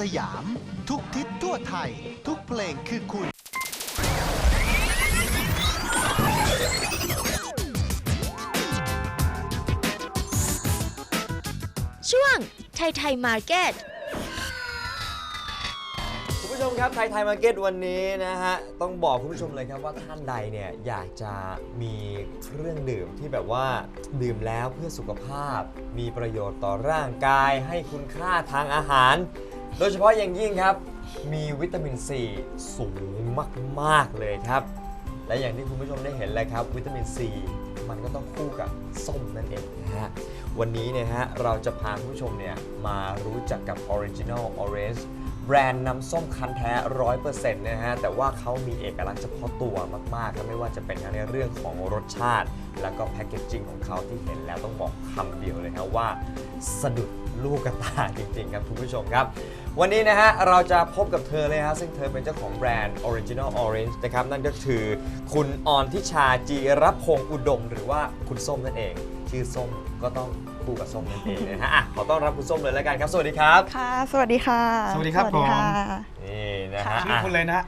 สยาม ทุกทิศทั่วไทย ทุกเพลงคือคุณ ช่วงไทยไทยมาร์เก็ต คุณผู้ชมครับไทยไทยมาร์เก็ตวันนี้นะฮะ ต้องบอกคุณผู้ชมเลยครับว่าท่านใดเนี่ยอยากจะมีเครื่องดื่มที่แบบว่าดื่มแล้วเพื่อสุขภาพ มีประโยชน์ต่อร่างกาย ให้คุณค่าทางอาหาร โดยเฉพาะอย่างยิ่งครับ มีวิตามินซีสูงมาก ๆ เลยครับ และอย่างที่คุณผู้ชมได้เห็นเลยครับ วิตามินซีมันก็ต้องคู่กับส้มนั่นเองนะฮะ วันนี้เนี่ยฮะเราจะพาคุณผู้ชมเนี่ยมารู้จักกับ Original Orange แบรนด์น้ำส้มคั้นแท้ 100%นะฮะ แต่ว่าเขามีเอกลักษณ์เฉพาะตัวมากๆและไม่ว่าจะเป็นทั้งในเรื่องของรสชาติ แล้วก็แพคเกจจิ้งของเขาที่เห็นแล้วต้องบอกคำเดียวเลยครับว่า สะดุดลูกกระตาจริงๆครับคุณผู้ชมครับ วันนี้นะฮะเราจะพบกับเธอเลยฮะซึ่งเธอเป็นเจ้าของแบรนด์ Original Orange นะครับ นั่นก็คือคุณออนทิชาจีรพงศ์อุดม หรือว่าคุณส้มนั่นเอง ชื่อส้มก็ต้องคู่กับส้มนั่นเองนะฮะอะขอต้อนรับคุณส้มเลยแล้วกันครับ สวัสดีครับ ค่ะ สวัสดีค่ะสวัสดีครับผมะ นี่นะฮะชื่อคุณเลยนะ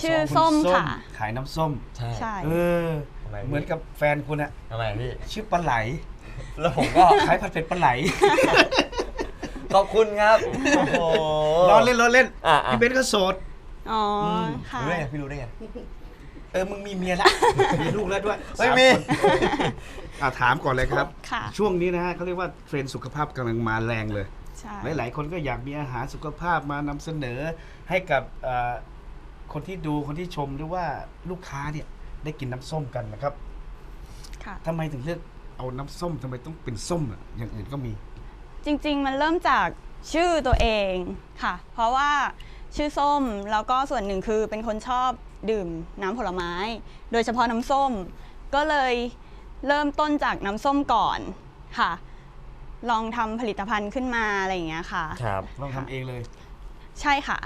ชื่อส้มค่ะ ขายน้ำส้ม ใช่ใช่ เออ ทำไมเหมือนกับแฟนคุณอะทำไมพี่ ชื่อปลาไหล แล้วผมก็ ขายผัดเผ็ดปลาไหล ขอบคุณครับโอ้โหล้อเล่นล้อเล่นอะอะพี่เบนซ์ก็โสดอ๋ออมค่ะ รู้ได้ไงพี่รู้ได้ไง เออมึงมีเมียแล้ว มีลูกแล้วด้วยไม่มี สาคนอะถามก่อนเลยครับ ค่ะ ช่วงนี้นะฮะเขาเรียกว่าเทรนด์สุขภาพกำลังมาแรงเลย ใช่ หลาย ๆ คนก็อยากมีอาหารสุขภาพมานำเสนอให้กับเอ่อคนที่ดูคนที่ชมหรือว่าลูกค้าเนี่ยได้กินน้ำส้มกันนะครับค่ะ ทำไมถึงเลือกเอาน้ำส้มทำไมต้องเป็นส้มอะอย่างอื่นก็มี จริง ๆ มันเริ่มจากชื่อตัวเองค่ะ เพราะว่าชื่อส้มแล้วก็ส่วนหนึ่งคือเป็นคนชอบดื่มน้ำผลไม้ โดยเฉพาะน้ำส้ม ก็เลยเริ่มต้นจากน้ำส้มก่อนค่ะ ลองทำผลิตภัณฑ์ขึ้นมาอะไรอย่างเงี้ยค่ะ ครับ ลองทำเองเลย ใช่ค่ะ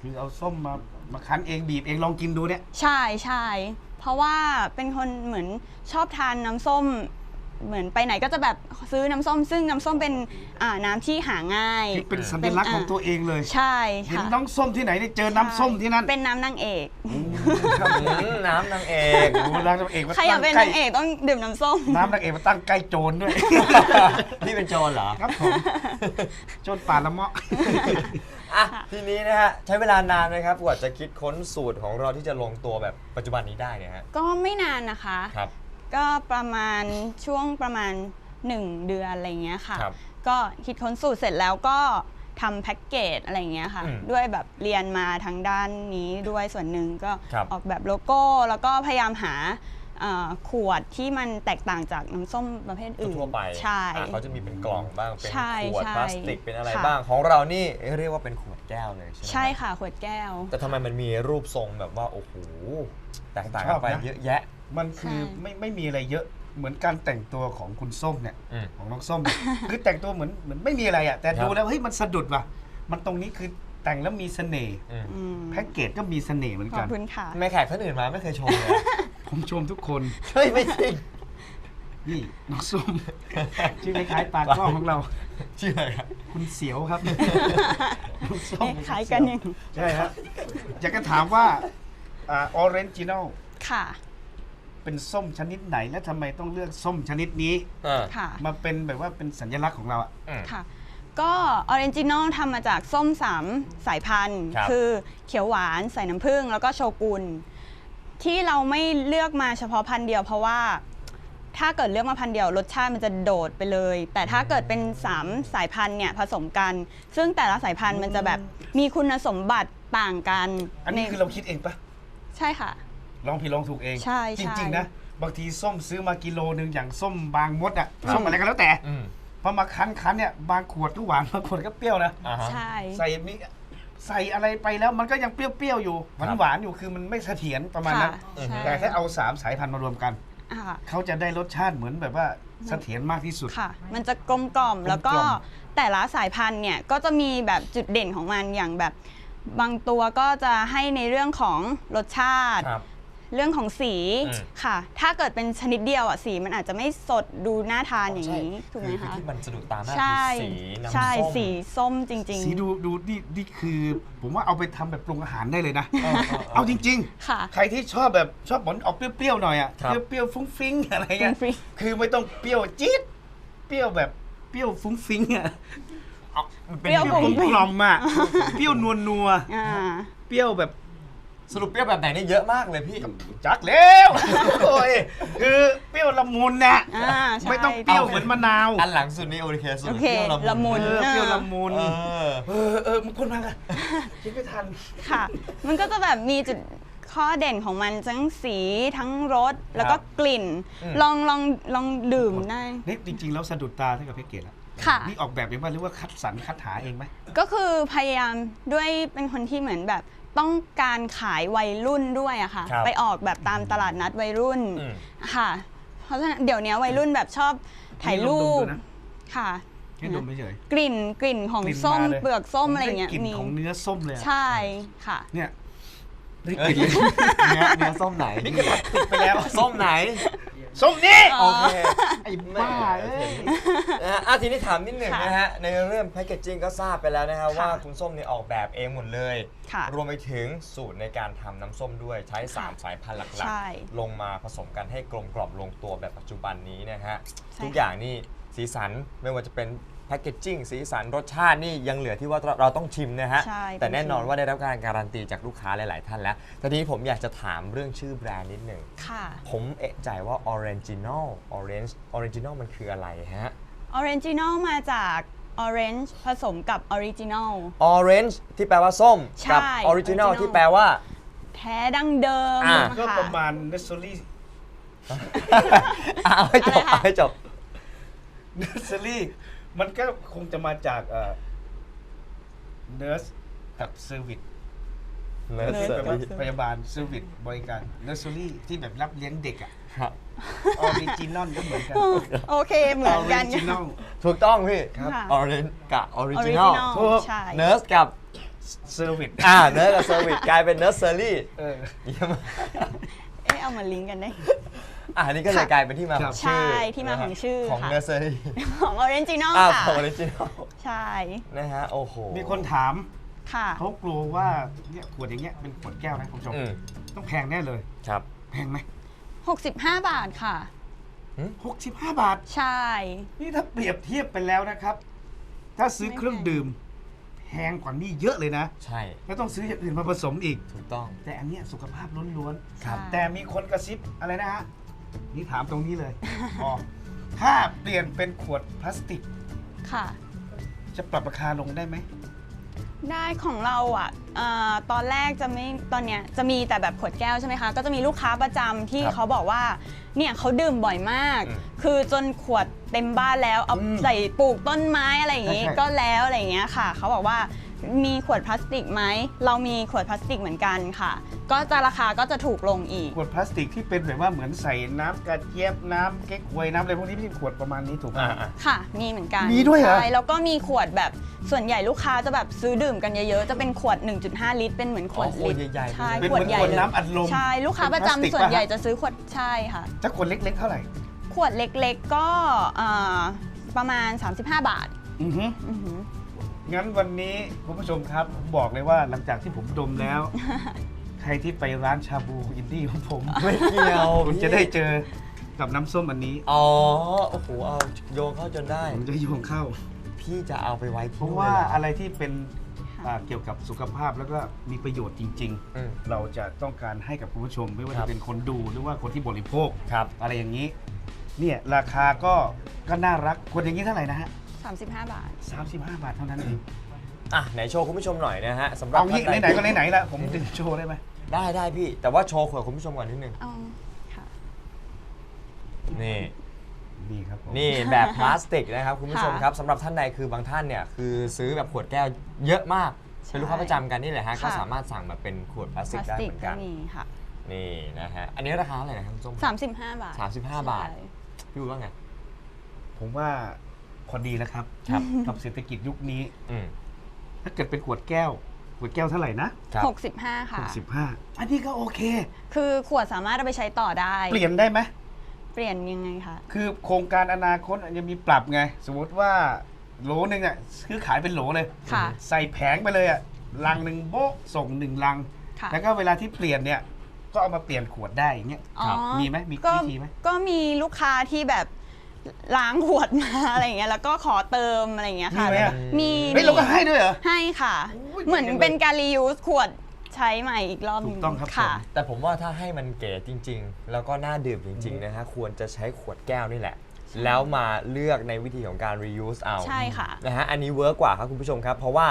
คือเอาส้มมามาคั้นเองบีบเองลองกินดูเนี่ย ใช่ใช่เพราะว่าเป็นคนเหมือนชอบทานน้ำส้ม เหมือนไปไหนก็จะแบบซื้อน้ำส้ม ซึ่งน้ำส้มเป็นอ่าน้ำที่หาง่ายคือเป็นสัญลักษณ์ของตัวเองเลยใช่เห็นค่ะน้องส้มที่ไหนนี่เจอน้ำส้มที่นั่นเป็นน้ำนางเอกครับอืมน้ำนางเอก โอ้โหน้ำนางเอกมาใครอยากตั้เป็นงใกล้นางเอกต้องดื่มน้ำส้ม น้ำนางเอกมาตั้งใกล้โจรด้วย นี่เป็นโจรเหรอครับผมโจรป่าละเมาะ อะทีนี้นะฮะใช้เวลานานไหมครับกว่าจะคิดค้นสูตรของเราที่จะลงตัวแบบปัจจุบันนี้ได้เนี่ยฮะ ก็ไม่นานนะคะ ครับ ก็ประมาณช่วงประมาณ 1 เดือนอะไรเงี้ยค่ะ ครับก็คิดค้นสูตรเสร็จแล้วก็ทำแพ็กเกจอะไรเงี้ยค่ะ อืมด้วยแบบเรียนมาทางด้านนี้ด้วยส่วนหนึ่งก็ครับออกแบบโลโก้ แล้วก็พยายามหาเอ่อขวดที่มันแตกต่างจากน้ำส้มประเภทอื่นทั่วๆไปใช่ อะเขาจะมีเป็นกล่องบ้าง เป็นใช่ขวดใช่พลาสติก เป็นอะไรค่ะ บ้าง ของเรานี่เรียกว่าเป็นขวดแก้วเลยใช่ไหมใช่ค่ะขวดแก้ว แต่ทำไมมันมีรูปทรงแบบว่า โอ้โห แตกต่างชกัอนบไปนะ เยอะแยะ มันคือใช่ ไม่ไม่มีอะไรเยอะเหมือนการแต่งตัวของคุณส้มเนี่ยอืม ของน้องส้มเนี่ย คือแต่งตัวเหมือนเหมือนไม่มีอะไรอะแต่ครับดูแล้วเฮ้ยมันสะดุดว่ะมันตรงนี้คือแต่งแล้วมีเสน่ห์อืมอืมแพ็กเกจก็มีเสน่ห์เหมือนขอกับน คุณค่ะแม่แขกท่านอื่นมาไม่เคยชมเลยอะ ผมชมทุกคน เฮ้ยไม่จริง นี่น้องส้ม ชื่อคล้ายๆปลากล้องของเรา ชื่ออะไรครับ คุณเสียวครับน้องส้มคล้ายกันยังใช่ครับอยากจะถามว่าอ่าออเรนจิน l ค่ะ เป็นส้มชนิดไหน และทำไมต้องเลือกส้มชนิดนี้ อ่าค่ะ มาเป็นแบบว่าเป็นสัญลักษณ์ของเราอะ อืม ค่ะ ก็ออเรนจินอลทำมาจากส้มสามสายพันธุ์ ครับ คือเขียวหวานใส่น้ำผึ้งแล้วก็โชกุน ที่เราไม่เลือกมาเฉพาะพันธุ์เดียวเพราะว่า ถ้าเกิดเลือกมาพันธุ์เดียวรสชาติมันจะโดดไปเลย แต่ถ้าเกิดเป็น 3 สายพันธุ์เนี่ยผสมกัน ซึ่งแต่ละสายพันธุ์มันจะแบบมีคุณสมบัติต่างกันอันนี้ใคือเราคิดเองปะใช่ค่ะ ลองผิดลองถูกเอง ใช่จใช่ริงๆนะ บางทีส้มซื้อมากิโลหนึ่งอย่างส้มบางมดอะครับ ส้มอะไรก็แล้วแต่อืมพอมาคั้นคั้นๆเนี่ยบางขวดก็หวานบางขวดก็เปรี้ยวนะอ่าฮะ ใช่ ใส่มีใส่อะไรไปแล้วมันก็ยังเปรี้ยวๆอยู่หครัวานบหวานๆอยู่คือมันไม่เสถียรประมาณนั้นค่ะใช่แต่ถ้าเอาสามสายพันธุ์มารวมกัน อ่าเขาจะได้รสชาติเหมือนแบบว่าเสถียรมากที่สุด ค่ะ มันจะกลมกล่อมแล้วก็กลมแต่ละสายพันธุ์เนี่ยก็จะมีแบบจุดเด่นของมันอย่างแบบ บางตัวก็จะให้ในเรื่องของรสชาติ ครับ เรื่องของสีอืม ค่ะ ถ้าเกิดเป็นชนิดเดียวอะสีมันอาจจะไม่สดดูน่าทานอย่างนี้ถูกไหมอคะ ที่มันสะดุดตามากใช่คือสีน้ำใช่ส้มสีส้มจริง สีดูดูนี่นี่คือ ผมว่าเอาไปทำแบบปรุงอาหารได้เลยนะ เออเออเอาจริง ๆ ค่ะๆใครที่ชอบแบบชอบหวานออกเปรี้ยวๆหน่อยอะครับ เปรี้ยวๆฟุ้งฟิ้งอะไรเงี้ยฟุ้งฟิ้ง คือไม่ต้องเปรี้ยวจี๊ดเปรี้ยวแบบเปรี้ยวฟุ้งฟิ้งอะเอามันเป็นเปรี้ยวเปรี้ยวกลมกล่อมอะเปรี้ยวนัวนัวๆอ่าเปรี้ยวแบบ สรุปเปรี้ยวแบบไหนเนี่ยเยอะมากเลยพี่ จักแล้วโอ้ยคือเปรี้ยวละมุนน่ะอ่าใช่ไม่ต้องเปรี้ยวเหมือนมะนาวอันหลังสุดนี่โอเคสุดโอเคเปรี้ยวละมุนเออเปรี้ยวละมุนเออ เออเออมันคนมาอะคิดไม่ทัน ค่ะ มันก็จะแบบมีจุดข้อเด่นของมันทั้งสีทั้งรสแล้วก็กลิ่น อืม ลองลองลองดื่มได้ นี่จริงๆ แล้วสะดุดตาเท่ากับแพ็กเกจแล้ว ค่ะ นี่ออกแบบเองป่ะหรือว่าคัดสรรคัดหาเองไหม ก็คือพยายามด้วยเป็นคนที่เหมือนแบบต้องการขายวัยรุ่นด้วยอะค่ะ ครับไปออกแบบตามตลาดนัดวัยรุ่นอืม ค่ะ เพราะฉะนั้นเดี๋ยวนี้วัยรุ่นแบบชอบถ่ายรูปนี่ลองดมดูนะ ค่ะ แค่ดมเฉย กลิ่นกลิ่นของกลิ่นส้มมาเลย เปลือกส้มผอะไรเงี้ยด้กลิ่นมีของเนื้อส้มเลยอะใช่ค่ะ เนี่ยได้เอ้กยลิ่นเลย เนื้อเนื้อส้มไหนนี่ก็ติดไปแล้วส้มไหน ส้มนี่โอเคไอ้บ้าเอ้ยนะฮะอะทีนี้ถามนิดหนึ่งค่ะนะฮะ ในเรื่องแพคเกจจิ้งก็ทราบไปแล้วนะฮะค่ะว่าคุณส้มเนี่ยออกแบบเองหมดเลย ค่ะรวมไปถึงสูตรในการทำน้ำส้มด้วยใช้ 3 สายพันธุ์หลักใช่ๆ ลงมาผสมกันให้กลมกล่อมลงตัวแบบปัจจุบันนี้นะฮะ ใช่ทุกอย่างนี่ สีสันไม่ว่าจะเป็นแพคเกจจิ้งสีสันรสชาตินี่ยังเหลือที่ว่าเราต้องชิมนะฮะ ใช่แต่แน่นอนต้องชิมว่าได้รับการการันตีจากลูกค้าหลาย ๆ ท่านแล้วทีนี้ผมอยากจะถามเรื่องชื่อแบรนด์นิดหนึ่งค่ะ ผมเอะใจว่า Original Orange Original มันคืออะไรฮะออเรนจินอลมาจาก Orange ผสมกับ Original Orange ที่แปลว่าส้ม ใช่กั Original Original ที่แปลว่า แท้ดั้งเดิมอ่า ก็ค่ประมาณเนสซอรี่เอาให้จบอะไรคะเอาให้จบ เนสซอรี่มันก็คงจะมาจากเน r ร์สกับเซอร์วิส Nursery แบบว่าพยาบาลเซอร์วิสบริการเนสซอรี่ที่แบบรับเลี้ยงเด็กอะครับออริจินอลก็เหมือนกัน โอเค เหมือนกันออริจินอลถูกต้องพี่ครับค่ะ Orange กับ Original Original ถูกใช่ Nurse กับเซอร์วิสอ่า Nurse กับ Service กลายเป็น Nursery เออเยี่ยมมากเอ๊ะเอามาลิงก์กันได้ อ่านี่ก็เลยค่ะกลายเป็นที่มาของชื่อใช่ที่มาของชื่อของค่ะ Nursery ของ Original อ่าค่ะ ของ Original ใช่ นะฮะโอ้โหมีคนถามค่ะ เขากลัวว่าเนี่ยขวดอย่างเงี้ยเป็นขวดแก้วนะคุณผู้ชมอืมต้องแพงแน่เลย ครับ แพงไหม65 บาทค่ะ 65 บาท ใช่ นี่ถ้าเปรียบเทียบไปแล้วนะครับ ถ้าซื้อไม่เครื่องแพงดื่ม แพงกว่านี้เยอะเลยนะ ใช่แล้วต้องซื้ออย่างอื่นมาผสมอีก ถูกต้อง แต่อันเนี้ยสุขภาพล้วนครับใช่ๆแต่มีคนกระซิบอะไรนะฮะ นี่ถามตรงนี้เลย อ๋อถ้าเปลี่ยนเป็นขวดพลาสติก ค่ะ จะปรับราคาลงได้ไหม ได้ของเราอะเอ่อตอนแรกจะไม่ตอนเนี้ยจะมีแต่แบบขวดแก้วใช่ไหมคะ ก็จะมีลูกค้าประจำที่ครับเขาบอกว่าเนี่ยเขาดื่มบ่อยมาก อืมคือจนขวดเต็มบ้านแล้วเอาอืมใส่ปลูกต้นไม้อะไรอย่างงี้ใช่ใช่ ก็แล้วอะไรอย่างเงี้ยค่ะ เขาบอกว่า มีขวดพลาสติกไหม เรามีขวดพลาสติกเหมือนกันค่ะ ก็จะราคาก็จะถูกลงอีก ขวดพลาสติกที่เป็นแบบว่าเหมือนใส่น้ำกระเจี๊ยบน้ำเก๊กฮวยน้ำอะไรพวกนี้ที่เป็นขวดประมาณนี้ถูกไหมอ่าอ่าค่ะ มีเหมือนกันมีด้วยเหรอ ใช่แล้วก็มีขวดแบบส่วนใหญ่ลูกค้าจะแบบซื้อดื่มกันเยอะๆ จะเป็นขวด 1.5 ลิตร เป็นเหมือนขวดอ๋อขวดลิตรใหญ่ๆ ใช่เป็นขวดเหมือนใหญ่ขวดเลยน้ำอัดลมใช่ลูกค้าประเป็นพลาสติกจำส่วนใหญ่ปะฮะจะซื้อขวดใช่ค่ะ ถ้าขวดเล็ก ๆ เท่าไหร่ ขวดเล็กๆก็เอ่อประมาณ 35 บาทอือฮึ อือหือ งั้นวันนี้คุณผู้ชมครับผมบอกเลยว่าหลังจากที่ผมดมแล้ว ใครที่ไปร้านชาบูอินดี้ของผมไม่เกี่ยวคุณจะได้เจอกับน้ำส้มอันนี้อ๋อโอ้โหเอาโยงเข้าจนได้ ผมจะโยงเข้า พี่จะเอาไปไว้เพที่ราะนู่นว่าเลยเหรออะไรที่เป็นอ่าเกี่ยวกับสุขภาพแล้วก็มีประโยชน์จริง อืม ๆ เราจะต้องการให้กับคุณผู้ชม ไม่ว่าครัจะบ เป็นคนดูหรือว่าคนที่บริโภค ครับ อะไรอย่างนี้ เนี่ยราคาก็ก็น่ารักคนอย่างนี้เท่าไหร่นะฮะ 35 บาท 35 บาทเท่านั้นเองอะไหนโชว์คุณผู้ชมหน่อยนะฮะสำหรับเอางี้ท่าไหนๆก็ไหนๆละผมดึงโชว์ได้ไหมได้ได้พี่ แต่ว่าโชว์ขวดคุณผู้ชมก่อนนิดนึงเอาค่ะ นี่นี่ครับผม นี่แบบพลาสติกนะครับคุณผู้ชมค่ะครับสำหรับท่านใดคือบางท่านเนี่ยคือซื้อแบบขวดแก้วเยอะมากใช่เป็นลูกค้าประจำกันนี่แหละฮะค่ะ ก็สามารถสั่งแบบเป็นขวดพลาสพติกลาสได้ติเหกมือนก็กันมีค่ะนี่นะฮะอันนี้ราคาเท่าไหร่นะครับคุณส้ม35 บาท35 บาทใช่พี่รู้ว่าไงผมว่า พอดีแล้วครับ ครับ กับเศรษฐกิจยุคนี้ อืมถ้าเกิดเป็นขวดแก้ว ขวดแก้วเท่าไหร่นะครับ65ค่ะ65อันนี้ก็โอเค คือขวดสามารถเอาไปใช้ต่อได้ เปลี่ยนได้ไหม เปลี่ยนยังไงคะ คือโครงการอนาคตจะมีปรับไง สมมติว่าโหลหนึ่งอะซื้อขายเป็นโหลเลย ค่ะ ใส่แผงไปเลยอะลังหนึ่งโบ๊ะส่งหนึ่งลัง ค่ะ แล้วก็เวลาที่เปลี่ยนเนี่ย ก็เอามาเปลี่ยนขวดได้อย่างเงี้ย อ๋อ มีไหมมีก็วิธีไหม ก็มีลูกค้าที่แบบ ล้างขวดมา อะไรอย่างเงี้ยแล้วก็ขอเติมอะไรอย่างเงี้ยค่ะมีไหมอะ มีเฮ้ยเราก็ให้ด้วยเหรอ ให้ค่ะ โอ้ยเหมือนดีจังเลยเป็นการ reuse ขวดใช้ใหม่อีกรอบหนึถูกต้องครับ ค่ะผมแต่ผมว่าถ้าให้มันเก๋จริง ๆ แล้วก็น่าดื่มจริง ๆ นะฮะ ควรจะใช้ขวดแก้วนี่แหละ แล้วมาเลือกในวิธีของการ reuse เอาใช่ค่ะนะฮะ อันนี้เวิร์กกว่าครับคุณผู้ชมครับ เพราะว่า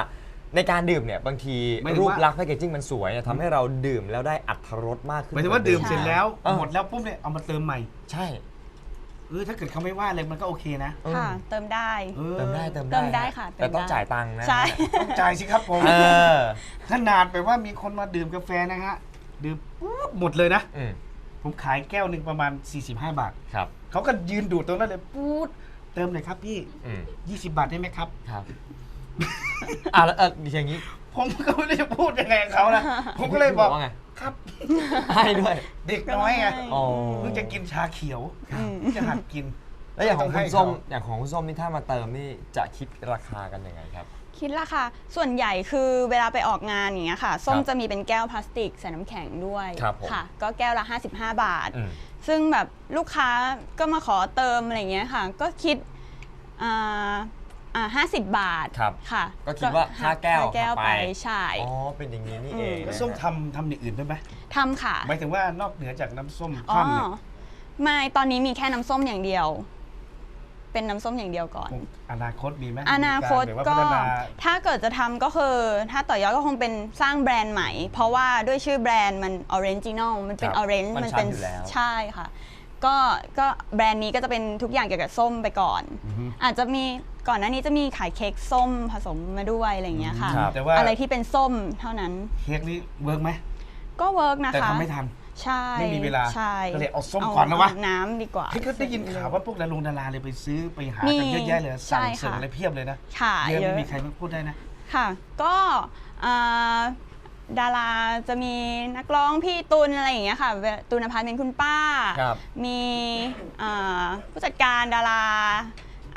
ในการดื่มเนี่ย บางทีหมายถึงรูปว่าลักษณ์แพคเกจิ้งมันสวยเนี่ยทำให้เราดื่มแล้วได้อัตรรสมากขึ้นหมายถึงว่าดื่มเสร็จแล้วเออหมดแล้วปุ๊บเนี่ยเอามาเติมใหม่ ใช่ เออถ้าเกิดเขาไม่ว่าเลยมันก็โอเคนะเออค่ะ เติมได้ ออเติมได้เติมได้เติมได้ค่ะแต่ต้องเติมได้จ่ายตังค์นะใช่ ต้องจ่ายสิครับผมเออขนาดแบบว่ามีคนมาดื่มกาแฟนะฮะดื่มปุ๊บหมดเลยนะ อืมผมขายแก้วหนึ่งประมาณ 45 บาท ครับเขาก็ยืนดูดตรงนั้นเลยปู๊ดเติมเลยครับพี่ อืม20 บาทได้ไหมครับ ครับ อะแล้วเอออย่างนี้ผมก็ไม่ได้จะพูดยังไงกับเขานะผมก็เลยบอกว่าไงครับ ให้ด้วย เด็กน้อยไงอ๋อ เพิ่งจะกินชาเขียวอืม เพิ่งจะหัดกินแล้วอย่างของต้คุให้ณส้มเขาอย่างของคุณส้มนี่ถ้ามาเติมนี่จะคิดราคากันยังไงครับ คิดราคาส่วนใหญ่คือเวลาไปออกงานอย่างเงี้ยค่ะ ส้มครับจะมีเป็นแก้วพลาสติกใส่น้ำแข็งด้วยครับผมค่ะก็แก้วละ 55 บาท อืม ซึ่งแบบลูกค้าก็มาขอเติมอะไรเงี้ยค่ะ ก็คิดอ่า อ่าห้าสิบบาทครับ ค่ะก็คิดว่าค่าแก้วค่าแก้วหักไป ไปใช่อ๋อเป็นอย่างนี้นี่เองอืมแล้วนะส้มฮะ ทำทำอย่างอื่นได้ไหมทำค่ะ หมายถึงว่านอกเหนือจากน้ำส้มอ๋อคว่ำเนี่ยไม่ตอนนี้มีแค่น้ำส้มอย่างเดียว เป็นน้ำส้มอย่างเดียวก่อน อนาคตมีไหมอนาคตมีรแบบว่าก็พัฒนาถ้าเกิดจะทำก็คือถ้าต่อยอดก็คงเป็นสร้างแบรนด์ใหม่ เพราะว่าด้วยชื่อแบรนด์มัน Original มันเป็นครับ Orange มันมันชัดเป็นอยู่แล้ว ใช่ค่ะ ก็ก็แบรนด์นี้ก็จะเป็นทุกอย่างเกี่ยวกับส้มไปก่อน อือฮึ อาจจะมีก่อนหน้านี้จะมีขายเค้กส้มผสมมาด้วยอะไรอย่างเงี้ยค่ะ ครับ แต่ว่า อะไรที่เป็นส้มเท่านั้น เค้กนี้เวิร์กไหมก็เวิร์กนะคะแต่ทำไม่ทัน ใช่ไม่มีเวลาใช่ก็เลยเอาส้มก่อนนะวะ เาน้ำดีกว่าพี่ก็ได้ยินข่าวว่าพวกดารงดาราเลยไปซื้อไปหามีกันเยอะแยะเลยใช่สั่งค่ะ เสริมอะไรเพียบเลยนะค่ะเยอะเยไม่อะมีใครมาพูดได้นะ ค่ะ ก็อ่า ดาราจะมีนักร้องพี่ตุลอะไรอย่างเงี้ยค่ะเวตุลนภัทรเป็นคุณป้า ครับ มีอ่าผู้จัดการดารา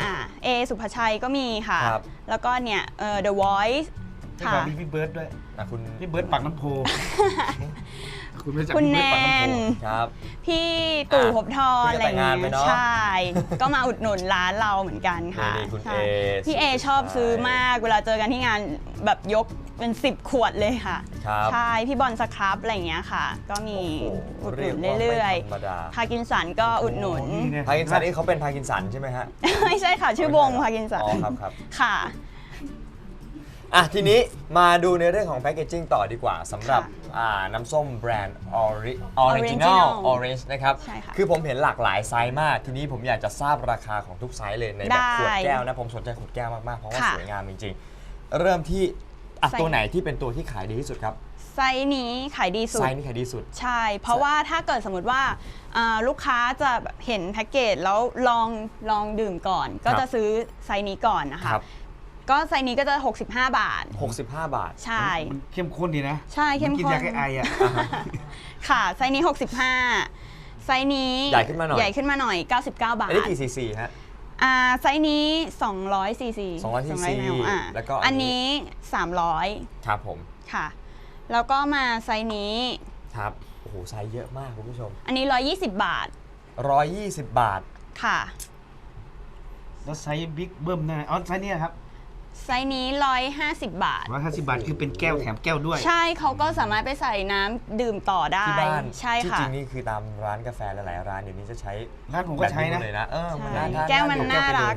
อ่าเอสุภาชัยก็มีค่ะ ครับ แล้วก็เนี่ยเอ่อ The Voice ไม่ค่ะบอกมีพี่เบิร์ดด้วย อะคุณพี่เบิร์ดปากน้ำโพ คุณไม่รู้จักคุณพี่แนเบิร์ดปากน้ำโพน ครับ พี่ตู่อะภพบทรเพิ่งจะอะไรอย่างแต่งงานไปเงี้ยเนอะใช่ ก็มาอุดหนุนร้านเราเหมือนกันค่ะนี่ๆคุณใช่เอพี่เอชอบซื้อมากเวลาเจอกันที่งานแบบยก เป็น 10 ขวดเลยค่ะครับใช่พี่บอลสครับอะไรอย่างเงี้ยค่ะ ก็มีโอ้โหอุดหเรีนุยกนว่าเรื่อยไม่ธรรมดาๆพากินสันก็อุดหนุน โอ้โเยพากินสันนี่เขาเป็นพากินสันใช่ไหมฮะไม่ใช่ค่ะ ชื่อวงพากินสันอ๋อครับครับ ค่ะ อะ ทีนี้มาดูในเรื่องของแพ c เกจิ้งต่อดีกว่าสำหรับค่ะอ่าน้ำส้มแบรนด์ Ori- Original Original Orange นะครับใช่ค่ะคือผมเห็นหลากหลายไซส์มาก ทีนี้ผมอยากจะทราบราคาของทุกไซส์เลยในแบบได้ขวดแก้วนะ ผมสนใจขวดแก้วมาก ๆ เพราะว่าค่ะ สวยงามจริง ๆ เริ่มที่ อะไซส์ตัวไหนที่เป็นตัวที่ขายดีที่สุดครับไซส์นี้ขายดีสุไซด ส์นี้ขายดีสุด ใช่ เพราะว่าถ้าเกิดสมมติว่าอ่าลูกค้าจะแบบเห็นแพ็กเกจแล้วลองลองดื่มก่อน ก็ครับ จะซื้อไซส์นี้ก่อนนะคะ ครับ ก็ไซส์นี้ก็จะ 65 บาท 65 บาท ใช่ มันเข้มข้นดีนะใช่เข้มกินข้นยาแก้ไออะ ค่ะ ไซส์นี้ 65 ไซส์นี้ใหญ่ขึ้นมาหน่อย ใหญ่ขึ้นมาหน่อย 99 บาทอันนี้กี่ซีซีฮะ อ่าไซส์นี้ 200ซีซี200 cc อ่าแล้วก็อัอันนนี้ นี้300ครับผมค่ะ แล้วก็มาไซส์นี้ ครับโอ้โหไซส์เยอะมากคุณผู้ชม อันนี้ 120 บาท120 บาท ค่ะ แล้วไซส์บิ๊กเบิ้มนั่นนะอ๋อไซส์เนี้ครับ ไซส์นี้ 150 บาท ร้อยห้าสิบบาทคือเป็นแก้วแถมแก้วด้วย ใช่เขาก็สามารถไปใส่น้ำดื่มต่อได้ ที่บ้านใช่ที่ค่ะ จริงนี่คือตามร้านกาแฟหลายๆร้านเดี๋ยวนี้จะใช้ร้านผมก็ใช้แบบหมนะดเลยนะเออมันใช่น่าทานแก้วมันดื่น่าไปเลยรัก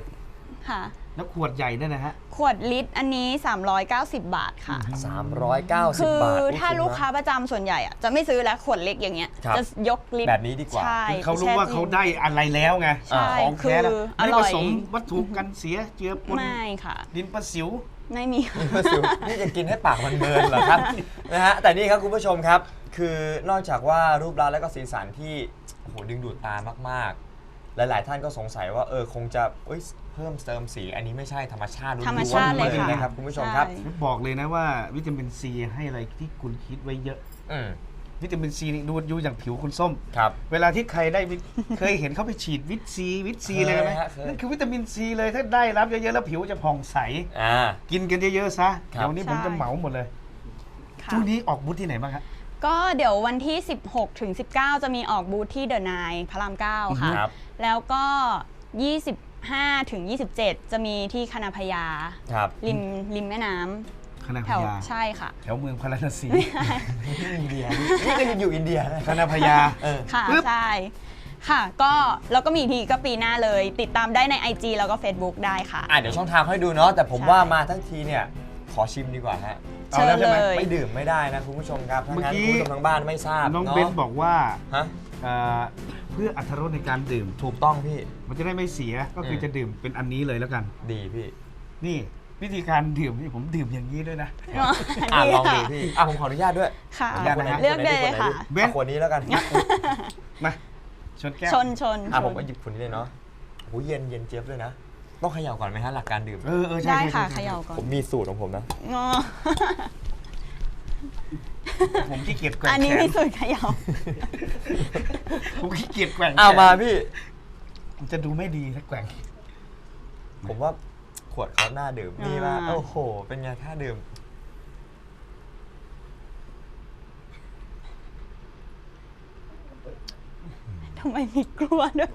ค่ะ แล้วขวดใหญ่เนี่ยนะฮะ ขวดลิตรอันนี้ 390 บาทค่ะ 390 คือบาทถ้าลูกค้าประจำส่วนใหญ่อะจะไม่ซื้อแล้วขวดเล็กอย่างเงี้ย ครับ จะยกลิตรแบบนี้ดีกว่า ใช่คือเขารู้ว่าแช่เขาได้อะไรแล้วไงใช่ของแท้นะคืออไม่ร่ผอย สมวัตถุกันเสียเจือปนไม่ค่ะ ดินประสิว ไม่มีนี่จะกินให้ปากมันเบิร์นเหรอครับ นะฮะแต่นี่ครับคุณผู้ชมครับ คือนอกจากว่ารูปลักษณ์และก็สีสันที่โอ้โหดึงดูดตามากๆ หลายๆท่านก็สงสัยว่าเออคงจะเอ้ยเพิ่มเติมสี อันนี้ไม่ใช่ธรรมชาติล้วนๆธรรมชาติเลยค่ะ นะครับคุณผู้ชมครับใช่ บอกเลยนะว่าวิตามินซีให้อะไรที่คุณคิดไว้เยอะ อืมวิตามินซีนี่ดูดูอย่างผิวคุณส้ม ครับ เวลาที่ใครได้วิต เคยเห็นเขาไปฉีดวิตซีวิตซีเลยไหมเคยฮะเคย นั่นคือวิตามินซีเลยถ้าได้รับเยอะๆแล้วผิวจะผ่องใส อ่า กินกันเยอะๆซะครับ เดี๋ยวนี้ผมจะเหมาหมดเลยค่ะ ช่วงนี้ออกบูธที่ไหนบ้างครับก็เดี๋ยววันที่ 16ถึง19 จะมีออกบูธที่เดอะนายพระราม 9 ค่ะ ครับ แล้วก็ 25ถึง27 จะมีที่คณะพญาครับริมริมแม่น้คณะำพแถวญาใช่ค่ะ แถวเมืองพาราณสีอินเดียนี่ก็ยังอยู่อินเดียนะคณะพญาเออ ค่ะ ปึ๊บ ใช่ ค่ะ ก็แล้วก็มีอีกทีก็ปีหน้าเลย ติดตามได้ใน IG แล้วก็ Facebook ได้ค่ะ อะเดี๋ยวช่องทางให้ดูเนาะแต่ผมใช่ ว่ามาทั้งทีเนี่ยขอชิมดีกว่าฮะเชิญแล้วใช่ไหมเลยไม่ดื่มไม่ได้นะคุณผู้ชมครับถ้างั้นเมื่อกี้ คุณผู้ชมทางบ้านไม่ทราบน้องเนาะเบนบอกว่าฮะ เอ่อเพื่ออัตรรสในการดื่ม ถูกต้องพี่ มันจะได้ไม่เสียก็คือม จะดื่มเป็นอันนี้เลยแล้วกัน ดีพี่ นี่วิธีการดื่มนี่ผมดื่มอย่างนี้ด้วยนะ อะลองดูค่ะพี่อะผมขออนุญาตด้วยค่ะขออนุญาตนะฮะเลือกได้เลยค่ะ เบนเอาขวดนี้แล้วกันมาชนแก้วชนชนอะชผมนก็หยิบขวดนี้เลยเนาะโอ้เย็นเย็นเจี๊ยบเลยนะ ต้องเขย่าก่อนไหมฮะหลักการดื่ม เออเออใช่ได้ใช่ค่ะใช่เขย่าก่อนผมมีสูตรของผมนะ งอ ผมขี้เกียจแกว่งอันนี้แขมีนสูตรเขย่าผมขี้เกียจแกว่งเอาแขนมาพี่ มันจะดูไม่ดีถ้าแกว่ง ผมว่าขวดเขาหน้าดื่มดีมากอ่าโอ้โห เป็นไงท่าดื่ม ทำไมมีกลัวด้วย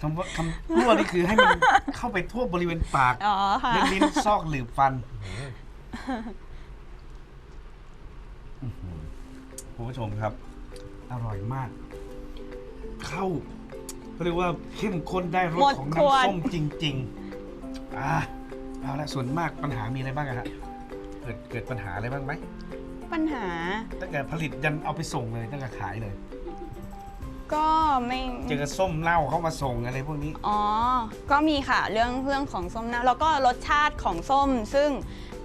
คำว่าคำรั่วนี่คือให้มันเข้าไปทั่วบริเวณปากอ๋อค่ะเล่นลิ้นซอกหลืบฟันอื้อหือ คุณผู้ชมครับ อร่อยมาก เข้าเขาเรียกว่าเข้มข้นได้รสหมดของขวดน้ำส้มจริง ๆอ่าเอาละส่วนมากปัญหามีอะไรบ้างอะฮะเกิดเกิดปัญหาอะไรบ้างไหมปัญหาตั้งแต่ผลิตยันเอาไปส่งเลยตั้งแต่ขายเลย ก็ไม่เจอส้มเน่าเข้ามาส่งอะไรพวกนี้อ๋อก็มีค่ะเรื่องเรื่องของส้มนะแล้วก็รสชาติของส้ม ซึ่ง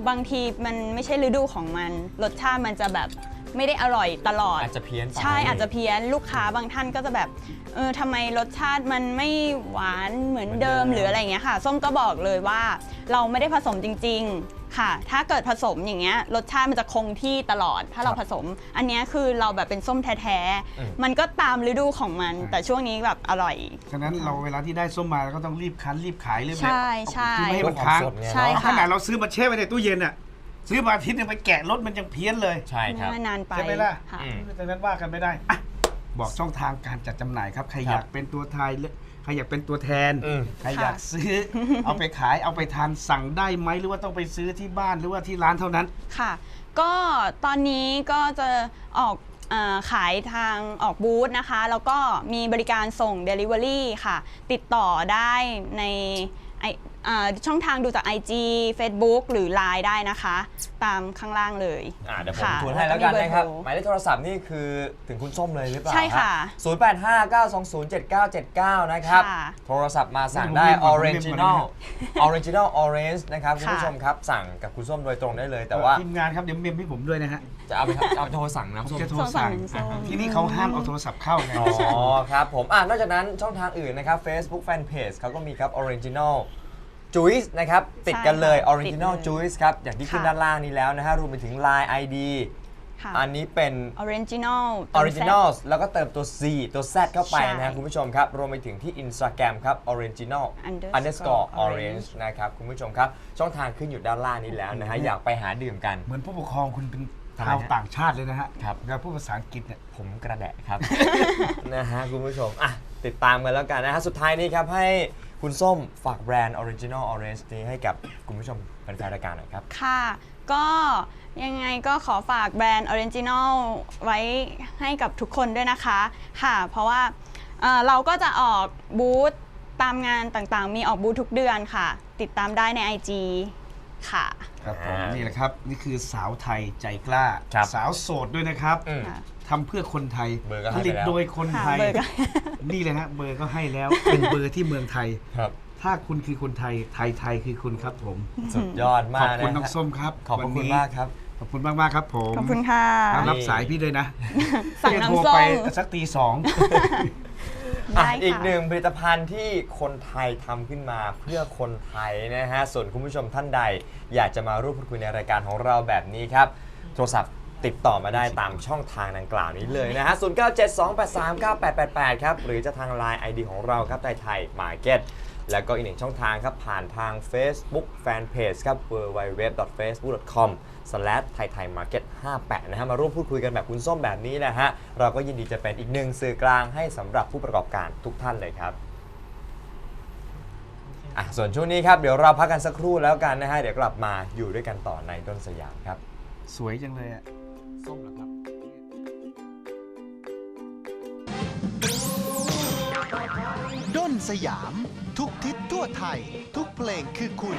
บางทีมันไม่ใช่ฤดูของมัน รสชาติมันจะแบบ ไม่ได้อร่อยตลอด อาจจะเพี้ยนไป ใช่อาจจะเพี้ยนลูกค้าบางท่านก็จะแบบเออทำไมรสชาติมันไม่หวานเหมือนเดิมเหมือนเดิม หรืออะไรอย่างเงี้ยค่ะ ส้มก็บอกเลยว่าเราไม่ได้ผสมจริง ๆค่ะ ถ้าเกิดผสมอย่างเงี้ยรสชาติมันจะคงที่ตลอด ถ้าเราผสม อันเนี้ยคือเราแบบเป็นส้มแท้ๆมันก็ตามฤดูของมัน แต่ช่วงนี้แบบอร่อย ฉะนั้นเราเวลาที่ได้ส้มมาเราก็ต้องรีบคั้นรีบขายรีบแบบใช่ใช่ คือไม่ให้เพื่มัอนความค้างสดไงใช่เนาะขนาดเราซื้อมาแช่ไว้ในตู้เย็นอะ ซื้อมาอาทิตย์หนึงไปแกะรสมันยังเพี้ยนเลย ใช่ครับ นานไปใช่ไหมล่ะค่ะ อืมฉะนั้นว่ากันไม่ได้อะบอกช่องทางการจัดจำหน่ายครับ ใครครับอยากเป็นตัวไทยหรือใครอยากเป็นตัวแทน อืม ใครอยากซื้อ เอาไปขายเอาไปทานสั่งได้ไหมหรือว่าต้องไปซื้อที่บ้านหรือว่าที่ร้านเท่านั้น ค่ะ ก็ตอนนี้ก็จะออกเออขายทางออกบูธนะคะ แล้วก็มีบริการส่ง Delivery ค่ะ ติดต่อได้ในไอเอ่อ ช่องทางดูจาก IG Facebook หรือ Line ได้นะคะ ตามข้างล่างเลย อ่าเดี๋ยวผมค่ะทวนให้แล้วกันนะครับ แล้วก็มีเบอร์โทรหมายเลขโทรศัพท์นี่คือถึงคุณส้มเลยหรือเปล่าใช่ค่ะ0 8 5 9 2 0 7 9 7 9 นะครับ ค่ะ โทรศัพท์มาสั่งได้ผมเรียนก่อนผมเรียนก่อน Original นะ Original Orange นะครับ คุณค่ะผู้ชมครับ สั่งกับคุณส้มโดยตรงได้เลย แต่ว่าทีมงานครับเดี๋ยวเมมให้ผมด้วยนะฮะจะเอาไปทำเอาโทรสั่งนะคุณส้ม จะโทรสั่งโทรสั่งอ่าที่นี่เขาห้ามเอาโทรศัพท์เข้าไง อ๋อ ครับผม อ่านอกจากนั้นช่องทางอื่นนะครับ Facebook Fanpage เขาก็มีครับ Original Juice นะครับติดกันเลย ใช่ค่ะ Original ติดเลย Juice ครับอย่างที่ขึ้นค่ะ ด้านล่างนี้แล้วนะฮะรวมไปถึง Line ID ค่ะ อันนี้เป็น Original เต็ม Originals แล้วก็เติมตัว C ตัว Z เข้าไปใช่นะฮะคุณผู้ชมครับ รวมไปถึงที่ Instagram ครับ Original Underscore underscore orange orange นะครับ คุณผู้ชมครับ ช่องทางขึ้นอยู่ด้านล่างนี้แล้วนะฮะ อยากไปหาดื่มกัน เหมือนผู้ปกครองคุณเป็นทำไมชาวฮะต่างชาติเลยนะฮะครับ แล้วพูดภาษาอังกฤษเนี่ย ผมกระแดะครับ นะฮะ คุณผู้ชม อะ ติดตามกันแล้วกันนะฮะ สุดท้ายนี้ครับ ให้ คุณส้มฝากแบรนด์ Original Orange นี้ให้กับคุณผู้ชมแฟนๆรายการหน่อยครับ ค่ะ ก็ยังไงก็ขอฝากแบรนด์ Original ไว้ให้กับทุกคนด้วยนะคะ ค่ะ เพราะว่าเอ่อเราก็จะออกบูธตามงานต่างๆ มีออกบูธทุกเดือนค่ะ ติดตามได้ใน IG ค่ะ ครับผมอ่านี่นี่แหละครับ นี่คือสาวไทยใจกล้า ครับสาวโสดด้วยนะครับอืมค่ะทำเพื่อคนไทยเบอร์ก็ให้ผไปลิตแล้ว โดยคนไทย ค่ะเบอร์ก็ นี่เลยฮะเบอร์ก็ให้แล้ว เป็นเบอร์ที่เมืองไทย ครับ ถ้าคุณคือคนไทย ไทยไทยคือคุณครับผม สุดยอดขมาอบกคุณนะน้องฮะส้มครับขอบพระวันคุณนี้มากครับ ขอบคุณมากมากๆครับผมขอบคุณค่ะรับสายพี่ด้วยนะสั่งพี่จะน้ำโทรส้ไปมสักตีสองอะ ได้ค่ะ อีกหนึ่งผลิตภัณฑ์ที่คนไทยทำขึ้นมาเพื่อคนไทยนะฮะ ส่วนคุณผู้ชมท่านใด อยากจะมาร่วมพูดคุยในรายการของเราแบบนี้ครับ โทรศัพท์ ติดต่อมาได้ตามช่องทางดังกล่าวนี้เลยนะฮะ 0972839888 ครับ หรือจะทาง Line ID ของเราครับไทยไทยมาร์เก็ตแล้วก็อีกหนึ่งช่องทางครับ ผ่านทาง Facebook Fanpage ครับ www.facebook.com t h a i t h a i market 58นะฮะ มาร่วมพูดคุยกันแบบคุณส้มแบบนี้นะฮะ เราก็ยินดีจะเป็นอีกหนึ่งสื่อกลางให้สำหรับผู้ประกอบการทุกท่านเลยครับอะส่วนช่วงนี้ครับ เดี๋ยวเราพักกันสักครู่แล้วกันนะฮะ เดี๋ยวกลับมาอยู่ด้วยกันต่อในต้นสยามครับ สวยจังเลยอะ ส้มเหรอครับด้นสยาม ทุกทิศทั่วไทย ทุกเพลงคือคุณ